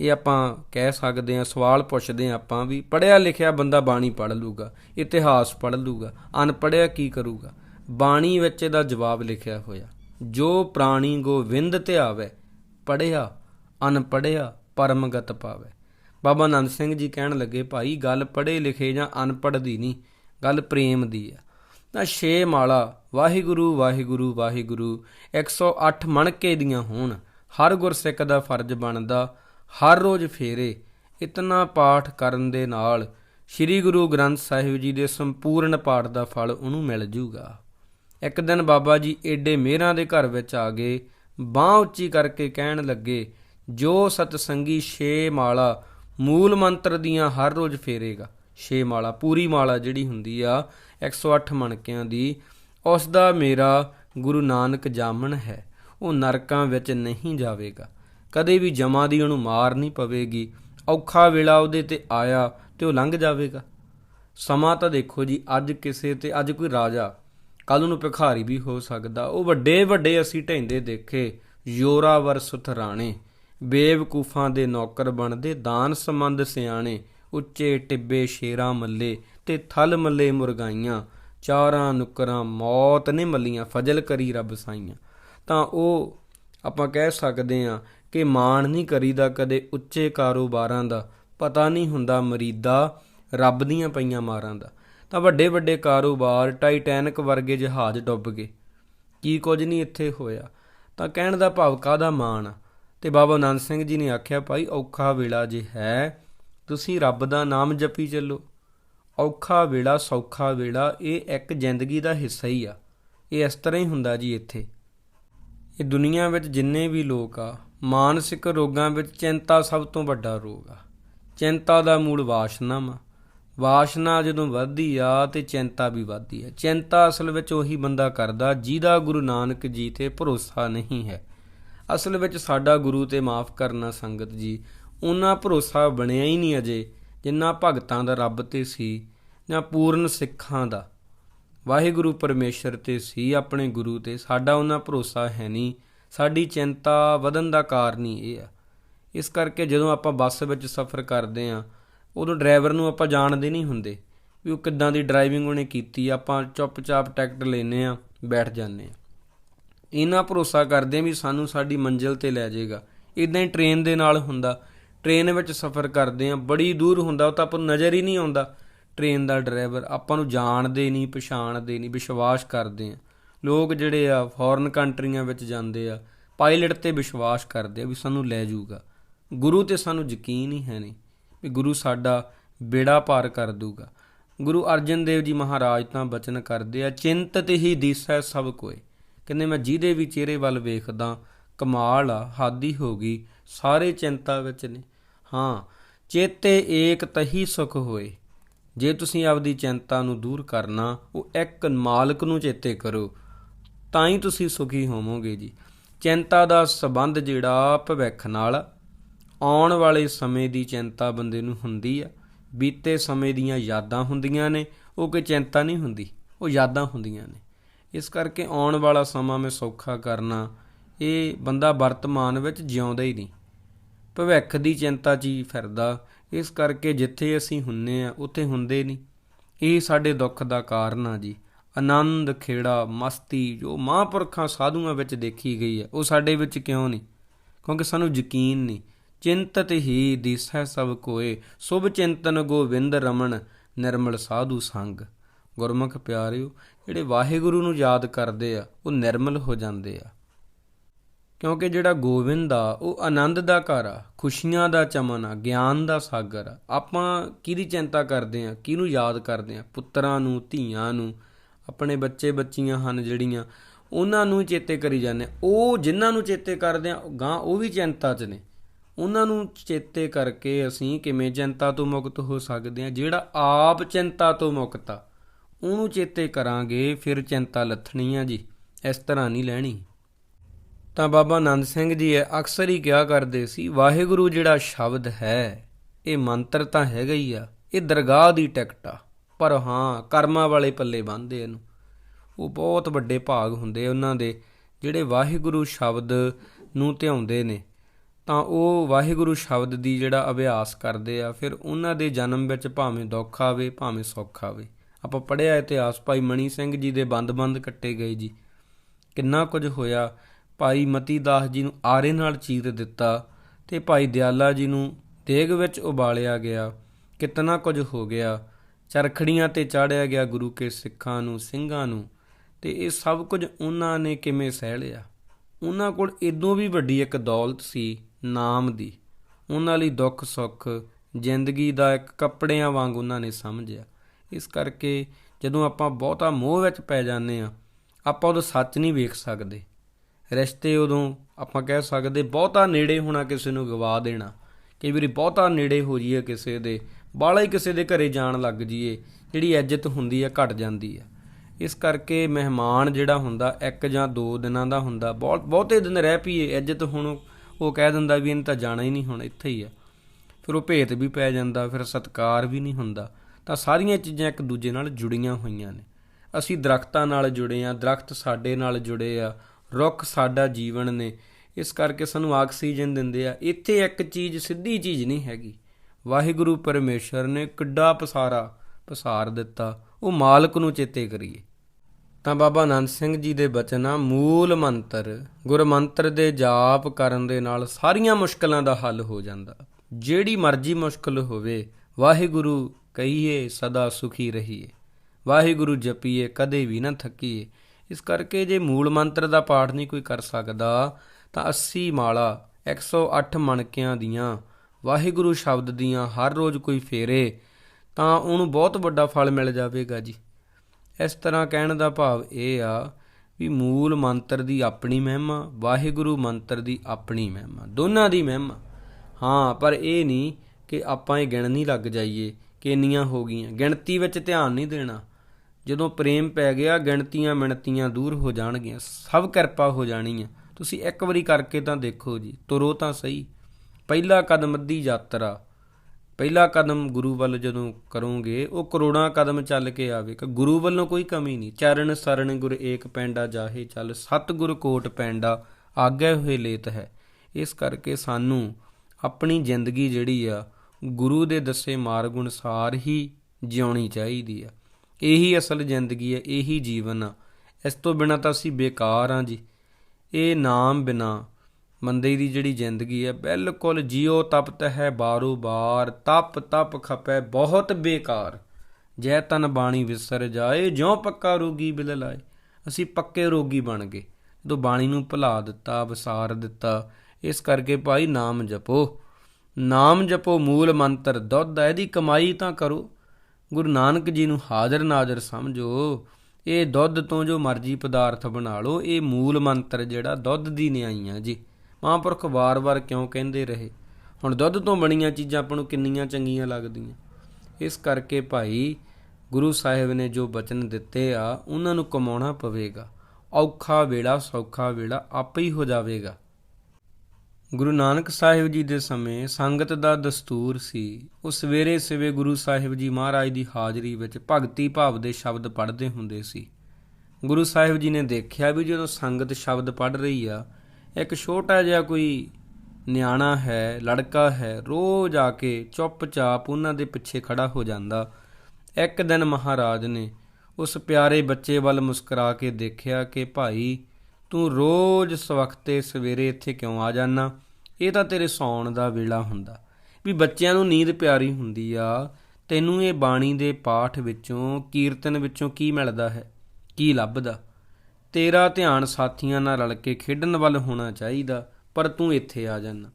Speaker 1: ਇਹ ਆਪਾਂ ਕਹਿ ਸਕਦੇ ਹਾਂ, ਸਵਾਲ ਪੁੱਛਦੇ ਹਾਂ ਆਪਾਂ ਵੀ ਪੜਿਆ ਲਿਖਿਆ ਬੰਦਾ ਬਾਣੀ ਪੜ੍ਹ ਲੂਗਾ, ਇਤਿਹਾਸ ਪੜ੍ਹ ਲੂਗਾ ਅਨਪੜਿਆ ਕੀ ਕਰੂਗਾ? ਬਾਣੀ ਵਿੱਚ ਇਹਦਾ ਜਵਾਬ ਲਿਖਿਆ ਹੋਇਆ, ਜੋ ਪ੍ਰਾਣੀ ਗੋਵਿੰਦ ਧਿਆਵੇ ਪੜਿਆ ਅਨਪੜਿਆ ਪਰਮਗਤ ਪਾਵੇ। ਬਾਬਾ ਆਨੰਦ ਸਿੰਘ ਜੀ ਕਹਿਣ ਲੱਗੇ, ਭਾਈ, ਗੱਲ ਪੜ੍ਹੇ ਲਿਖੇ ਜਾਂ ਅਨਪੜ੍ਹ ਦੀ ਨਹੀਂ, ਗੱਲ ਪ੍ਰੇਮ ਦੀ ਆ। ਤਾਂ ਛੇ ਮਾਲਾ, ਵਾਹਿਗੁਰੂ ਵਾਹਿਗੁਰੂ ਵਾਹਿਗੁਰੂ 108 ਮਣਕੇ ਦੀਆਂ ਹੋਣ। ਹਰ ਗੁਰਸਿੱਖ ਦਾ ਫਰਜ਼ ਬਣਦਾ, ਹਰ ਰੋਜ਼ ਫੇਰੇ। ਇਤਨਾ ਪਾਠ ਕਰਨ ਦੇ ਨਾਲ ਸ੍ਰੀ ਗੁਰੂ ਗ੍ਰੰਥ ਸਾਹਿਬ ਜੀ ਦੇ ਸੰਪੂਰਨ ਪਾਠ ਦਾ ਫਲ ਉਹਨੂੰ ਮਿਲ ਜੂਗਾ। ਇੱਕ ਦਿਨ ਬਾਬਾ ਜੀ ਏਡੇ ਮਿਹਰਾਂ ਦੇ ਘਰ ਵਿੱਚ ਆ ਗਏ, ਬਾਹ ਉੱਚੀ ਕਰਕੇ ਕਹਿਣ ਲੱਗੇ ਜੋ ਸਤਸੰਗੀ ਛੇ ਮਾਲਾ ਮੂਲ ਮੰਤਰ ਦੀਆਂ ਹਰ ਰੋਜ਼ ਫੇਰੇਗਾ। ਛੇ ਮਾਲਾ, ਪੂਰੀ ਮਾਲਾ ਜਿਹੜੀ ਹੁੰਦੀ ਆ 108 ਮਣਕਿਆਂ ਦੀ, ਉਸ ਦਾ ਮੇਰਾ ਗੁਰੂ ਨਾਨਕ ਜਾਮਣ ਹੈ। ਉਹ ਨਰਕਾਂ ਵਿੱਚ ਨਹੀਂ ਜਾਵੇਗਾ। ਕਦੇ ਵੀ ਜਮਾ ਦੀ ਉਹਨੂੰ ਮਾਰ ਨਹੀਂ ਪਵੇਗੀ। ਔਖਾ ਵੇਲਾ ਉਹਦੇ ਤੇ ਆਇਆ ਤੇ ਉਹ ਲੰਘ ਜਾਵੇਗਾ। ਸਮਾਂ ਤਾਂ ਦੇਖੋ ਜੀ, ਅੱਜ ਕਿਸੇ ਤੇ, ਅੱਜ ਕੋਈ ਰਾਜਾ ਕੱਲ ਨੂੰ ਭਿਖਾਰੀ ਵੀ ਹੋ ਸਕਦਾ। ਉਹ ਵੱਡੇ ਵੱਡੇ ਅਸੀਂ ਢੈਂਦੇ ਦੇਖੇ ਯੋਰਾਵਰ ਸੁਥਰਾਣੇ। ਬੇਵਕੂਫਾਂ ਦੇ ਨੌਕਰ ਬਣਦੇ, ਦਾਨ ਸੰਬੰਧ ਸਿਆਣੇ, ਉੱਚੇ ਟਿੱਬੇ ਸ਼ੇਰਾਂ ਮੱਲੇ ਤੇ ਥਲ ਮੱਲੇ ਮੁਰਗਾਈਆਂ, ਚਾਰਾਂ ਨੁਕਰਾਂ ਮੌਤ ਨੇ ਮੱਲੀਆਂ, ਫਜ਼ਲ ਕਰੀ ਰੱਬ ਸਾਈਆਂ। ਤਾਂ ਉਹ ਆਪਾਂ ਕਹਿ ਸਕਦੇ ਹਾਂ ਕਿ ਮਾਣ ਨਹੀਂ ਕਰੀਦਾ ਕਦੇ ਉੱਚੇ ਕਾਰੋਬਾਰਾਂ ਦਾ, ਪਤਾ ਨਹੀਂ ਹੁੰਦਾ ਮਰੀਦਾ ਰੱਬ ਦੀਆਂ ਪਈਆਂ ਮਾਰਾਂ ਦਾ। ਤਾਂ ਵੱਡੇ ਵੱਡੇ ਕਾਰੋਬਾਰ ਟਾਈਟੈਨਿਕ ਵਰਗੇ ਜਹਾਜ਼ ਡੁੱਬ ਗਏ। ਕੀ ਕੁਝ ਨਹੀਂ ਇੱਥੇ ਹੋਇਆ। ਤਾਂ ਕਹਿਣ ਦਾ ਭਾਵ ਕਾਦਾ ਮਾਣ ਆ? ਤੇ ਬਾਬਾ ਆਨੰਦ ਸਿੰਘ ਜੀ ਨੇ ਆਖਿਆ, ਭਾਈ, ਔਖਾ ਵੇਲਾ ਜੇ ਹੈ, ਤੁਸੀਂ ਰੱਬ ਦਾ ਨਾਮ ਜਪੀ ਚੱਲੋ। ਔਖਾ ਵੇਲਾ, ਸੌਖਾ ਵੇਲਾ, ਇਹ ਇੱਕ ਜ਼ਿੰਦਗੀ ਦਾ ਹਿੱਸਾ ਹੀ ਆ। ਇਹ ਇਸ ਤਰ੍ਹਾਂ ਹੀ ਹੁੰਦਾ ਜੀ ਇੱਥੇ। ਇਹ ਦੁਨੀਆ ਵਿੱਚ ਜਿੰਨੇ ਵੀ ਲੋਕ ਆ, ਮਾਨਸਿਕ ਰੋਗਾਂ ਵਿੱਚ ਚਿੰਤਾ ਸਭ ਤੋਂ ਵੱਡਾ ਰੋਗ ਆ। ਚਿੰਤਾ ਦਾ ਮੂਲ ਵਾਸ਼ਨਾ ਵਾ। ਵਾਸ਼ਨਾ ਜਦੋਂ ਵੱਧਦੀ ਆ ਤੇ ਚਿੰਤਾ ਵੀ ਵੱਧਦੀ ਆ। ਚਿੰਤਾ ਅਸਲ ਵਿੱਚ ਉਹੀ ਬੰਦਾ ਕਰਦਾ ਜਿਹਦਾ ਗੁਰੂ ਨਾਨਕ ਜੀ ਤੇ ਭਰੋਸਾ ਨਹੀਂ ਹੈ। ਅਸਲ ਵਿੱਚ ਸਾਡਾ ਗੁਰੂ ਤੇ ਮਾਫ ਕਰਨਾ ਸੰਗਤ ਜੀ, ਉਹਨਾਂ ਭਰੋਸਾ ਬਣਿਆ ਹੀ ਨਹੀਂ ਅਜੇ, ਜਿੰਨਾ ਭਗਤਾਂ ਦਾ ਰੱਬ ਤੇ ਸੀ, ਜਾਂ ਪੂਰਨ ਸਿੱਖਾਂ ਦਾ। ਵਾਹਿਗੁਰੂ ਪਰਮੇਸ਼ਰ ਤੇ ਸੀ ਆਪਣੇ ਗੁਰੂ ਤੇ, ਸਾਡਾ ਉਹਨਾਂ ਭਰੋਸਾ ਹੈ ਨਹੀਂ, ਸਾਡੀ ਚਿੰਤਾ ਵਧਣ ਦਾ ਕਾਰਨ ਹੀ ਇਹ ਆ। ਇਸ ਕਰਕੇ ਜਦੋਂ ਆਪਾਂ ਬੱਸ ਵਿੱਚ ਸਫ਼ਰ ਕਰਦੇ ਆ ਉਦੋਂ ਡਰਾਈਵਰ ਨੂੰ ਆਪਾਂ ਜਾਣਦੇ ਨਹੀਂ ਹੁੰਦੇ, ਵੀ ਉਹ ਕਿੱਦਾਂ ਦੀ ਡਰਾਈਵਿੰਗ ਉਹਨੇ ਕੀਤੀ, ਆਪਾਂ ਚੁੱਪਚਾਪ ਟਿਕਟ ਲੈਨੇ ਆ ਬੈਠ ਜਾਂਦੇ ਆ ਇਹਨਾਂ ਭਰੋਸਾ ਕਰਦੇ ਆ ਵੀ ਸਾਨੂੰ ਸਾਡੀ ਮੰਜ਼ਿਲ ਤੇ ਲੈ ਜਾਏਗਾ। ਇਦਾਂ ਹੀ ਟ੍ਰੇਨ ਦੇ ਨਾਲ ਹੁੰਦਾ। ਟ੍ਰੇਨ ਵਿੱਚ ਸਫ਼ਰ ਕਰਦੇ ਆ ਬੜੀ ਦੂਰ ਹੁੰਦਾ, ਉਹ ਤਾਂ ਆਪਾਂ ਨੂੰ ਨਜ਼ਰ ਹੀ ਨਹੀਂ ਆਉਂਦਾ। ਟ੍ਰੇਨ ਦਾ ਡਰਾਈਵਰ ਆਪਾਂ ਨੂੰ ਜਾਣਦੇ ਨਹੀਂ, ਪਛਾਣਦੇ ਨਹੀਂ, ਵਿਸ਼ਵਾਸ ਕਰਦੇ ਆ ਲੋਕ ਜਿਹੜੇ ਆ ਫੋਰਨ ਕੰਟਰੀਆਂ ਵਿੱਚ ਜਾਂਦੇ ਆ ਪਾਇਲਟ ਤੇ ਵਿਸ਼ਵਾਸ ਕਰਦੇ ਆ ਵੀ ਸਾਨੂੰ ਲੈ ਜਾਊਗਾ। ਗੁਰੂ ਤੇ ਸਾਨੂੰ ਯਕੀਨ ਹੀ ਹੈ ਨਹੀਂ ਵੀ ਗੁਰੂ ਸਾਡਾ ਬੇੜਾ ਪਾਰ ਕਰ ਦੂਗਾ ਗੁਰੂ ਅਰਜਨ ਦੇਵ ਜੀ ਮਹਾਰਾਜ ਤਾਂ ਬਚਨ ਕਰਦੇ ਆ ਚਿੰਤਤ ਹੀ ਦੀਸੈ ਸਭ ਕੋਏ। ਕਹਿੰਦੇ ਮੈਂ ਜਿਹਦੇ ਵੀ ਚਿਹਰੇ ਵੱਲ ਵੇਖਦਾ, ਕਮਾਲ ਆ, ਹਾਦੀ ਹੋ ਗਈ, ਸਾਰੇ ਚਿੰਤਾ ਵਿੱਚ ਨੇ। ਹਾਂ, ਚੇਤੇ ਏਕ ਤਹੀ ਸੁਖ ਹੋਏ। ਜੇ ਤੁਸੀਂ ਆਪਦੀ ਚਿੰਤਾ ਨੂੰ ਦੂਰ ਕਰਨਾ, ਉਹ ਇੱਕ ਮਾਲਕ ਨੂੰ ਚੇਤੇ ਕਰੋ ਤਾਂ ਹੀ ਤੁਸੀਂ ਸੁਖੀ ਹੋਵੋਗੇ ਜੀ। ਚਿੰਤਾ ਦਾ ਸਬੰਧ ਜਿਹੜਾ ਭਵਿੱਖ ਨਾਲ ਆਉਣ ਵਾਲੇ ਸਮੇਂ ਦੀ ਚਿੰਤਾ ਬੰਦੇ ਨੂੰ ਹੁੰਦੀ ਆ। ਬੀਤੇ ਸਮੇਂ ਦੀਆਂ ਯਾਦਾਂ ਹੁੰਦੀਆਂ ਨੇ, ਉਹ ਕੋਈ ਚਿੰਤਾ ਨਹੀਂ ਹੁੰਦੀ, ਉਹ ਯਾਦਾਂ ਹੁੰਦੀਆਂ ਨੇ। ਇਸ ਕਰਕੇ ਆਉਣ ਵਾਲਾ ਸਮਾਂ ਮੈਂ ਸੌਖਾ ਕਰਨਾ, ਇਹ ਬੰਦਾ ਵਰਤਮਾਨ ਵਿੱਚ ਜਿਉਂਦਾ ਹੀ ਨਹੀਂ। ਭਵਿੱਖ ਦੀ ਚਿੰਤਾ 'ਚ ਹੀ ਫਿਰਦਾ, ਇਸ ਕਰਕੇ ਜਿੱਥੇ ਅਸੀਂ ਹੁੰਨੇ ਆ, ਉੱਥੇ ਹੁੰਦੇ ਨਹੀਂ। ਇਹ ਸਾਡੇ ਦੁੱਖ ਦਾ ਕਾਰਨ ਆ ਜੀ। ਆਨੰਦ, ਖੇੜਾ, ਮਸਤੀ, ਜੋ ਮਹਾਂਪੁਰਖਾਂ ਸਾਧੂਆਂ ਵਿੱਚ ਦੇਖੀ ਗਈ ਹੈ, ਉਹ ਸਾਡੇ ਵਿੱਚ ਕਿਉਂ ਨਹੀਂ? ਕਿਉਂਕਿ ਸਾਨੂੰ ਯਕੀਨ ਨਹੀਂ। ਚਿੰਤਤ ਹੀ ਦਿਸੈ ਸਭ ਕੋਏ, ਸੁਭ ਚਿੰਤਨ ਗੋਵਿੰਦ ਰਮਣ, ਨਿਰਮਲ ਸਾਧੂ ਸੰਗ। ਗੁਰਮੁਖ ਪਿਆਰਿਓ, ਜਿਹੜੇ ਵਾਹਿਗੁਰੂ ਨੂੰ ਯਾਦ ਕਰਦੇ ਆ, ਉਹ ਨਿਰਮਲ ਹੋ ਜਾਂਦੇ ਆ। ਕਿਉਂਕਿ ਜਿਹੜਾ ਗੋਬਿੰਦ ਆ, ਉਹ ਆਨੰਦ ਦਾ ਘਰ ਆ, ਖੁਸ਼ੀਆਂ ਦਾ ਚਮਨ ਆ, ਗਿਆਨ ਦਾ ਸਾਗਰ ਆ। ਆਪਾਂ ਕਿਹਦੀ ਚਿੰਤਾ ਕਰਦੇ ਆ, ਕਿਹਨੂੰ ਯਾਦ ਕਰਦੇ ਆ? ਪੁੱਤਰਾਂ ਨੂੰ, ਧੀਆਂ ਨੂੰ, ਆਪਣੇ ਬੱਚੇ ਬੱਚੀਆਂ ਹਨ ਜਿਹੜੀਆਂ, ਉਹਨਾਂ ਨੂੰ ਚੇਤੇ ਕਰੀ ਜਾਂਦੇ ਆ। ਉਹ ਜਿਨ੍ਹਾਂ ਨੂੰ ਚੇਤੇ ਕਰਦੇ ਆ ਗਾਂ ਉਹ ਵੀ ਚਿੰਤਾ 'ਚ ਨੇ। ਉਹਨਾਂ ਨੂੰ ਚੇਤੇ ਕਰਕੇ ਅਸੀਂ ਕਿਵੇਂ ਚਿੰਤਾ ਤੋਂ ਮੁਕਤ ਹੋ ਸਕਦੇ ਆ? ਜਿਹੜਾ ਆਪ ਚਿੰਤਾ ਤੋਂ ਮੁਕਤ ਆ ਉਹਨੂੰ ਚੇਤੇ ਕਰਾਂਗੇ, ਫਿਰ ਚਿੰਤਾ ਲੱਥਣੀ ਆ ਜੀ। ਇਸ ਤਰ੍ਹਾਂ ਨਹੀਂ ਲੈਣੀ। ਤਾਂ ਬਾਬਾ ਆਨੰਦ ਸਿੰਘ ਜੀ ਇਹ ਅਕਸਰ ਹੀ ਕਿਹਾ ਕਰਦੇ ਸੀ, ਵਾਹਿਗੁਰੂ ਜਿਹੜਾ ਸ਼ਬਦ ਹੈ, ਇਹ ਮੰਤਰ ਤਾਂ ਹੈਗਾ ਹੀ ਆ। ਇਹ ਦਰਗਾਹ ਦੀ ਟਿਕਟ ਆ। ਪਰ ਹਾਂ, ਕਰਮਾਂ ਵਾਲੇ ਪੱਲੇ ਬੰਨਦੇ ਇਹਨੂੰ। ਉਹ ਬਹੁਤ ਵੱਡੇ ਭਾਗ ਹੁੰਦੇ ਉਹਨਾਂ ਦੇ, ਜਿਹੜੇ ਵਾਹਿਗੁਰੂ ਸ਼ਬਦ ਨੂੰ ਧਿਆਉਂਦੇ ਨੇ। ਤਾਂ ਉਹ ਵਾਹਿਗੁਰੂ ਸ਼ਬਦ ਦੀ ਜਿਹੜਾ ਅਭਿਆਸ ਕਰਦੇ ਆ, ਫਿਰ ਉਹਨਾਂ ਦੇ ਜਨਮ ਵਿੱਚ ਭਾਵੇਂ ਦੁੱਖ ਆਵੇ, ਭਾਵੇਂ ਸੁੱਖ ਆਵੇ। ਆਪਾਂ ਪੜ੍ਹਿਆ ਇਤਿਹਾਸ, ਭਾਈ ਮਣੀ ਸਿੰਘ ਜੀ ਦੇ ਬੰਦ-ਬੰਦ ਕੱਟੇ ਗਏ ਜੀ। ਕਿੰਨਾ ਕੁਝ ਹੋਇਆ, ਭਾਈ ਮਤੀ ਦਾਸ ਜੀ ਨੂੰ ਆਰੇ ਨਾਲ ਚੀਰ ਦਿੱਤਾ ਤੇ ਭਾਈ ਦਿਆਲਾ ਜੀ ਨੂੰ ਦੇਗ ਵਿੱਚ ਉਬਾਲਿਆ ਗਿਆ। ਕਿਤਨਾ ਕੁਝ ਹੋ ਗਿਆ, ਚਰਖੜੀਆਂ ਤੇ ਚਾੜਿਆ ਗਿਆ ਗੁਰੂ ਕੇ ਸਿੱਖਾਂ ਨੂੰ, ਸਿੰਘਾਂ ਨੂੰ ਤੇ ਇਹ ਸਭ ਕੁਝ ਉਹਨਾਂ ਨੇ ਕਿਵੇਂ ਸਹਿ ਲਿਆ? ਉਹਨਾਂ ਕੋਲ ਇਦੋਂ ਵੀ ਵੱਡੀ ਇੱਕ ਦੌਲਤ ਸੀ ਨਾਮ ਦੀ। ਉਹਨਾਂ ਲਈ ਦੁੱਖ ਸੁੱਖ ਜ਼ਿੰਦਗੀ ਦਾ ਇੱਕ ਕੱਪੜਿਆਂ ਵਾਂਗ ਉਹਨਾਂ ਨੇ ਸਮਝਿਆ। ਇਸ ਕਰਕੇ ਜਦੋਂ ਆਪਾਂ ਬਹੁਤਾ ਮੋਹ ਵਿੱਚ ਪੈ ਜਾਂਦੇ ਆ ਆਪਾਂ ਉਦੋਂ ਸੱਚ ਨਹੀਂ ਵੇਖ ਸਕਦੇ। ਰਿਸ਼ਤੇ ਉਦੋਂ ਆਪਾਂ ਕਹਿ ਸਕਦੇ ਬਹੁਤਾ ਨੇੜੇ ਹੋਣਾ ਕਿਸੇ ਨੂੰ ਗਵਾ ਦੇਣਾ, ਕਈ ਵਾਰੀ ਬਹੁਤਾ ਨੇੜੇ ਹੋ ਜਾਈਏ ਕਿਸੇ ਦੇ ਬਾਲਾ ਹੀ ਕਿਸੇ ਦੇ ਘਰੇ ਜਾਣ ਲੱਗ ਜਾਈਏ, ਜਿਹੜੀ ਇੱਜ਼ਤ ਹੁੰਦੀ ਆ ਘਟ ਜਾਂਦੀ ਆ ਇਸ ਕਰਕੇ ਮਹਿਮਾਨ ਜਿਹੜਾ ਹੁੰਦਾ, ਇੱਕ ਜਾਂ ਦੋ ਦਿਨਾਂ ਦਾ ਹੁੰਦਾ ਬਹੁਤ ਬਹੁਤੇ ਦਿਨ ਰਹਿ ਪਈਏ, ਇੱਜ਼ਤ ਹੁਣ ਉਹ ਕਹਿ ਦਿੰਦਾ ਵੀ ਇਹਨੇ ਤਾਂ ਜਾਣਾ ਹੀ ਨਹੀਂ ਹੁਣ, ਇੱਥੇ ਹੀ ਆ ਫਿਰ ਉਹ ਭੇਤ ਵੀ ਪੈ ਜਾਂਦਾ, ਫਿਰ ਸਤਕਾਰ ਵੀ ਨਹੀਂ ਹੁੰਦਾ। ਤਾਂ ਸਾਰੀਆਂ ਚੀਜ਼ਾਂ ਇੱਕ ਦੂਜੇ ਨਾਲ ਜੁੜੀਆਂ ਹੋਈਆਂ ਨੇ। ਅਸੀਂ ਦਰਖਤਾਂ ਨਾਲ ਜੁੜੇ ਆ ਦਰਖਤ ਸਾਡੇ ਨਾਲ ਜੁੜੇ ਆ, ਰੁੱਖ ਸਾਡਾ ਜੀਵਨ ਨੇ। ਇਸ ਕਰਕੇ ਸਾਨੂੰ ਆਕਸੀਜਨ ਦਿੰਦੇ ਆ। ਇੱਥੇ ਇੱਕ ਚੀਜ਼, ਸਿੱਧੀ ਚੀਜ਼ ਨਹੀਂ ਹੈਗੀ। ਵਾਹਿਗੁਰੂ ਪਰਮੇਸ਼ਰ ਨੇ ਕਿੱਡਾ ਪਸਾਰਾ ਪਸਾਰ ਦਿੱਤਾ। ਉਹ ਮਾਲਕ ਨੂੰ ਚੇਤੇ ਕਰੀਏ। ਤਾਂ ਬਾਬਾ ਆਨੰਦ ਸਿੰਘ ਜੀ ਦੇ ਬਚਨ ਆ, ਮੂਲ ਮੰਤਰ, ਗੁਰ ਮੰਤਰ ਦੇ ਜਾਪ ਕਰਨ ਦੇ ਨਾਲ ਸਾਰੀਆਂ ਮੁਸ਼ਕਲਾਂ ਦਾ ਹੱਲ ਹੋ ਜਾਂਦਾ। ਜਿਹੜੀ ਮਰਜ਼ੀ ਮੁਸ਼ਕਲ ਹੋਵੇ, ਵਾਹਿਗੁਰੂ ਕਹੀਏ, ਸਦਾ ਸੁਖੀ ਰਹੀਏ। ਵਾਹਿਗੁਰੂ ਜਪੀਏ, ਕਦੇ ਵੀ ਨਾ ਥੱਕੀਏ। ਇਸ ਕਰਕੇ ਜੇ ਮੂਲ ਮੰਤਰ ਦਾ ਪਾਠ ਨਹੀਂ ਕੋਈ ਕਰ ਸਕਦਾ, ਤਾਂ 80 ਮਾਲਾ 108 ਮਣਕਿਆਂ ਦੀਆਂ, ਵਾਹਿਗੁਰੂ ਸ਼ਬਦ ਦੀਆਂ ਹਰ ਰੋਜ਼ ਕੋਈ ਫੇਰੇ, ਤਾਂ ਉਹਨੂੰ ਬਹੁਤ ਵੱਡਾ ਫਲ ਮਿਲ ਜਾਵੇਗਾ ਜੀ। ਇਸ ਤਰ੍ਹਾਂ ਕਹਿਣ ਦਾ ਭਾਵ ਇਹ ਆ ਵੀ ਮੂਲ ਮੰਤਰ ਦੀ ਆਪਣੀ ਮਹਿਮਾ, ਵਾਹਿਗੁਰੂ ਮੰਤਰ ਦੀ ਆਪਣੀ ਮਹਿਮਾ, ਦੋਨਾਂ ਦੀ ਮਹਿਮਾ। ਹਾਂ, ਪਰ ਇਹ ਨਹੀਂ ਕਿ ਆਪਾਂ ਇਹ ਗਿਣ ਨਹੀਂ ਲੱਗ ਜਾਈਏ। ਕਿੰਨੀਆਂ ਹੋ ਗਈਆਂ। ਗਿਣਤੀ ਵਿੱਚ ਧਿਆਨ ਨਹੀਂ ਦੇਣਾ। ਜਦੋਂ ਪ੍ਰੇਮ ਪੈ ਗਿਆ, ਗਿਣਤੀਆਂ ਮਿਣਤੀਆਂ ਦੂਰ ਹੋ ਜਾਣਗੀਆਂ। ਸਭ ਕਿਰਪਾ ਹੋ ਜਾਣੀ ਆ ਤੁਸੀਂ ਇੱਕ ਵਾਰੀ ਕਰਕੇ ਤਾਂ ਦੇਖੋ ਜੀ, ਤੁਰੋ ਤਾਂ ਸਹੀ। ਪਹਿਲਾ ਕਦਮ ਅੱਧੀ ਯਾਤਰਾ। ਪਹਿਲਾ ਕਦਮ ਗੁਰੂ ਵੱਲ ਜਦੋਂ ਕਰੋਗੇ, ਉਹ ਕਰੋੜਾਂ ਕਦਮ ਚੱਲ ਕੇ ਆਵੇਗਾ ਗੁਰੂ ਵੱਲੋਂ ਕੋਈ ਕਮੀ ਨਹੀਂ। ਚਰਨ ਸਰਣ ਗੁਰ ਏਕ ਪੈਂਡਾ ਜਾਹੇ ਚੱਲ। ਸਤ ਗੁਰ ਕੋਟ ਪੈਂਡਾ ਆਗੇ ਹੋਏ ਲੇਤ ਹੈ। ਇਸ ਕਰਕੇ ਸਾਨੂੰ ਆਪਣੀ ਜ਼ਿੰਦਗੀ ਜਿਹੜੀ ਆ ਗੁਰੂ ਦੇ ਦੱਸੇ ਮਾਰਗ ਅਨੁਸਾਰ ਹੀ ਜਿਉਣੀ ਚਾਹੀਦੀ ਆ। ਇਹੀ ਅਸਲ ਜ਼ਿੰਦਗੀ ਹੈ ਇਹੀ ਜੀਵਨ ਆ। ਇਸ ਤੋਂ ਬਿਨਾ ਤਾਂ ਅਸੀਂ ਬੇਕਾਰ ਆ ਜੀ। ਇਹ ਨਾਮ ਬਿਨਾ ਬੰਦੇ ਦੀ ਜਿਹੜੀ ਜ਼ਿੰਦਗੀ ਹੈ ਬਿਲਕੁਲ ਜਿਉ ਤਪਤ ਹੈ ਬਾਰੋ ਬਾਰ, ਤਪ ਤਪ ਖਪੈ ਬਹੁਤ ਬੇਕਾਰ। ਜੈ ਤਨ ਬਾਣੀ ਵਿਸਰ ਜਾਏ, ਜਿਉ ਪੱਕਾ ਰੋਗੀ ਬਿਲ ਲਾਏ। ਅਸੀਂ ਪੱਕੇ ਰੋਗੀ ਬਣ ਗਏ। ਜਦੋਂ ਬਾਣੀ ਨੂੰ ਭੁਲਾ ਦਿੱਤਾ, ਵਿਸਾਰ ਦਿੱਤਾ, ਇਸ ਕਰਕੇ ਭਾਈ ਨਾਮ ਜਪੋ। ਨਾਮ ਜਪੋ ਮੂਲ ਮੰਤਰ, ਦੁੱਧ ਹੈ ਇਹਦੀ ਕਮਾਈ ਤਾਂ ਕਰੋ। ਗੁਰੂ ਨਾਨਕ ਜੀ ਨੂੰ ਹਾਜ਼ਰ ਨਾਜ਼ਰ ਸਮਝੋ, ਇਹ ਦੁੱਧ ਤੋਂ ਜੋ ਮਰਜ਼ੀ ਪਦਾਰਥ ਬਣਾ ਲਓ, ਇਹ ਮੂਲ ਮੰਤਰ ਜਿਹੜਾ ਦੁੱਧ ਦੀ ਨਿਆਈ ਆ ਜੀ। ਮਹਾਂਪੁਰਖ ਵਾਰ-ਵਾਰ ਕਿਉਂ ਕਹਿੰਦੇ ਰਹੇ? ਹੁਣ ਦੁੱਧ ਤੋਂ ਬਣੀਆਂ ਚੀਜ਼ਾਂ ਆਪਾਂ ਨੂੰ ਕਿੰਨੀਆਂ ਚੰਗੀਆਂ ਲੱਗਦੀਆਂ। ਇਸ ਕਰਕੇ ਭਾਈ ਗੁਰੂ ਸਾਹਿਬ ਨੇ ਜੋ ਬਚਨ ਦਿੱਤੇ ਆ, ਉਹਨਾਂ ਨੂੰ ਕਮਾਉਣਾ ਪਵੇਗਾ। ਔਖਾ ਵੇਲਾ ਸੌਖਾ ਵੇਲਾ ਆਪੇ ਹੀ ਹੋ ਜਾਵੇਗਾ। ਗੁਰੂ ਨਾਨਕ ਸਾਹਿਬ ਜੀ ਦੇ ਸਮੇਂ ਸੰਗਤ ਦਾ ਦਸਤੂਰ ਸੀ। ਉਹ ਸਵੇਰੇ ਸਵੇ ਗੁਰੂ ਸਾਹਿਬ ਜੀ ਮਹਾਰਾਜ ਦੀ ਹਾਜ਼ਰੀ ਵਿੱਚ ਭਗਤੀ ਭਾਵ ਦੇ ਸ਼ਬਦ ਪੜ੍ਹਦੇ ਹੁੰਦੇ ਸੀ। ਗੁਰੂ ਸਾਹਿਬ ਜੀ ਨੇ ਦੇਖਿਆ ਵੀ ਜਦੋਂ ਸੰਗਤ ਸ਼ਬਦ ਪੜ੍ਹ ਰਹੀ ਆ, ਇੱਕ ਛੋਟਾ ਜਿਹਾ ਕੋਈ ਨਿਆਣਾ ਹੈ, ਲੜਕਾ ਹੈ, ਰੋਜ਼ ਆ ਕੇ ਚੁੱਪਚਾਪ ਉਹਨਾਂ ਦੇ ਪਿੱਛੇ ਖੜਾ ਹੋ ਜਾਂਦਾ। ਇੱਕ ਦਿਨ ਮਹਾਰਾਜ ਨੇ ਉਸ ਪਿਆਰੇ ਬੱਚੇ ਵੱਲ ਮੁਸਕਰਾ ਕੇ ਦੇਖਿਆ ਕਿ ਭਾਈ, ਤੂੰ ਰੋਜ਼ ਸਵਖਤੇ ਸਵੇਰੇ ਇੱਥੇ ਕਿਉਂ ਆ ਜਾਣਾ ਇਹ ਤਾਂ ਤੇਰੇ ਸੌਣ ਦਾ ਵੇਲਾ ਹੁੰਦਾ। ਵੀ ਬੱਚਿਆਂ ਨੂੰ ਨੀਂਦ ਪਿਆਰੀ ਹੁੰਦੀ ਆ, ਤੈਨੂੰ ਇਹ ਬਾਣੀ ਦੇ ਪਾਠ ਵਿੱਚੋਂ, ਕੀਰਤਨ ਵਿੱਚੋਂ ਕੀ ਮਿਲਦਾ ਹੈ? ਕੀ ਲੱਭਦਾ? ਤੇਰਾ ਧਿਆਨ ਸਾਥੀਆਂ ਨਾਲ ਰਲ ਕੇ ਖੇਡਣ ਵੱਲ ਹੋਣਾ ਚਾਹੀਦਾ, ਪਰ ਤੂੰ ਇੱਥੇ ਆ ਜਾਣਾ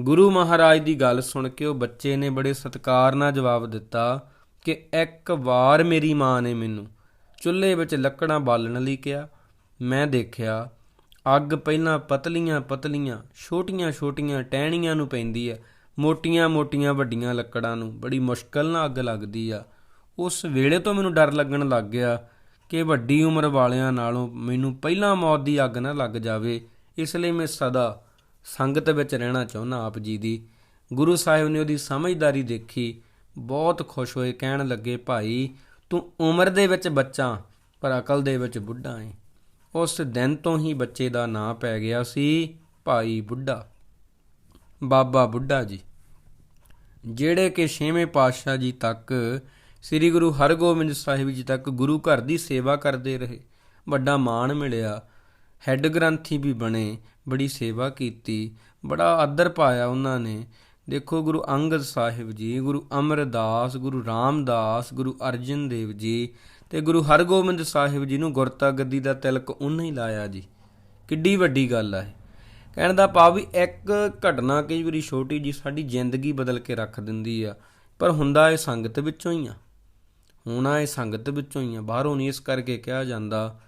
Speaker 1: ਗੁਰੂ ਮਹਾਰਾਜ ਦੀ ਗੱਲ ਸੁਣ ਕੇ ਉਹ ਬੱਚੇ ਨੇ ਬੜੇ ਸਤਿਕਾਰ ਨਾਲ ਜਵਾਬ ਦਿੱਤਾ ਕਿ ਇੱਕ ਵਾਰ ਮੇਰੀ ਮਾਂ ਨੇ ਮੈਨੂੰ ਚੁੱਲ੍ਹੇ ਵਿੱਚ ਲੱਕੜਾਂ ਬਾਲਣ ਲਈ ਕਿਹਾ। ਮੈਂ ਦੇਖਿਆ ਅੱਗ ਪਹਿਲਾਂ ਪਤਲੀਆਂ ਪਤਲੀਆਂ, ਛੋਟੀਆਂ ਛੋਟੀਆਂ ਟਹਿਣੀਆਂ ਨੂੰ ਪੈਂਦੀ ਆ। ਮੋਟੀਆਂ ਮੋਟੀਆਂ ਵੱਡੀਆਂ ਲੱਕੜਾਂ ਨੂੰ। ਬੜੀ ਮੁਸ਼ਕਲ ਨਾਲ ਅੱਗ ਲੱਗਦੀ ਆ। ਉਸ ਵੇਲੇ ਤੋਂ ਮੈਨੂੰ ਡਰ ਲੱਗਣ ਲੱਗ ਗਿਆ ਕਿ ਵੱਡੀ ਉਮਰ ਵਾਲਿਆਂ ਨਾਲੋਂ ਮੈਨੂੰ ਪਹਿਲਾਂ ਮੌਤ ਦੀ ਅੱਗ ਨਾ ਲੱਗ ਜਾਵੇ। ਇਸ ਲਈ ਮੈਂ ਸਦਾ ਸੰਗਤ ਵਿੱਚ ਰਹਿਣਾ ਚਾਹੁੰਦਾ ਆਪ ਜੀ ਦੀ। ਗੁਰੂ ਸਾਹਿਬ ਨੇ ਉਹਦੀ ਸਮਝਦਾਰੀ ਦੇਖੀ। ਬਹੁਤ ਖੁਸ਼ ਹੋਏ, ਕਹਿਣ ਲੱਗੇ, ਭਾਈ, ਤੂੰ ਉਮਰ ਦੇ ਵਿੱਚ ਬੱਚਾ, ਪਰ ਅਕਲ ਦੇ ਵਿੱਚ ਬੁੱਢਾ ਹੈ ਉਸ ਦਿਨ ਤੋਂ ਹੀ ਬੱਚੇ ਦਾ ਨਾਂ ਪੈ ਗਿਆ ਸੀ ਭਾਈ ਬੁੱਢਾ, ਬਾਬਾ ਬੁੱਢਾ ਜੀ, ਜਿਹੜੇ ਕਿ ਛੇਵੇਂ ਪਾਤਸ਼ਾਹ ਜੀ ਤੱਕ, ਸ੍ਰੀ ਗੁਰੂ ਹਰਗੋਬਿੰਦ ਸਾਹਿਬ ਜੀ ਤੱਕ ਗੁਰੂ ਘਰ ਦੀ ਸੇਵਾ ਕਰਦੇ ਰਹੇ। ਵੱਡਾ ਮਾਣ ਮਿਲਿਆ। ਹੈੱਡ ਗ੍ਰੰਥੀ ਵੀ ਬਣੇ, ਬੜੀ ਸੇਵਾ ਕੀਤੀ, ਬੜਾ ਆਦਰ ਪਾਇਆ ਉਹਨਾਂ ਨੇ। ਦੇਖੋ ਗੁਰੂ ਅੰਗਦ ਸਾਹਿਬ ਜੀ, ਗੁਰੂ ਅਮਰਦਾਸ, ਗੁਰੂ ਰਾਮਦਾਸ, ਗੁਰੂ ਅਰਜਨ ਦੇਵ ਜੀ ਤੇ ਗੁਰੂ ਹਰਗੋਬਿੰਦ ਸਾਹਿਬ ਜੀ ਨੂੰ ਗੁਰਤਾ ਗੱਦੀ ਦਾ ਤਿਲਕ ਉਹਨੇ ਹੀ ਲਾਇਆ ਜੀ। ਕਿੱਡੀ ਵੱਡੀ ਗੱਲ ਆ ਇਹ। ਕਹਿਣ ਦਾ ਭਾਵ ਵੀ ਇੱਕ ਘਟਨਾ ਕਈ ਵਾਰੀ ਛੋਟੀ ਜੀ ਸਾਡੀ ਜ਼ਿੰਦਗੀ ਬਦਲ ਕੇ ਰੱਖ ਦਿੰਦੀ ਆ, ਪਰ ਹੁੰਦਾ ਇਹ ਸੰਗਤ ਵਿੱਚੋਂ ਹੀ ਆ। ਹੋਣਾ ਇਹ ਸੰਗਤ ਵਿੱਚੋਂ ਹੀ ਆ। ਬਾਹਰੋਂ ਨਹੀਂ ਇਸ ਕਰਕੇ ਕਿਹਾ ਜਾਂਦਾ,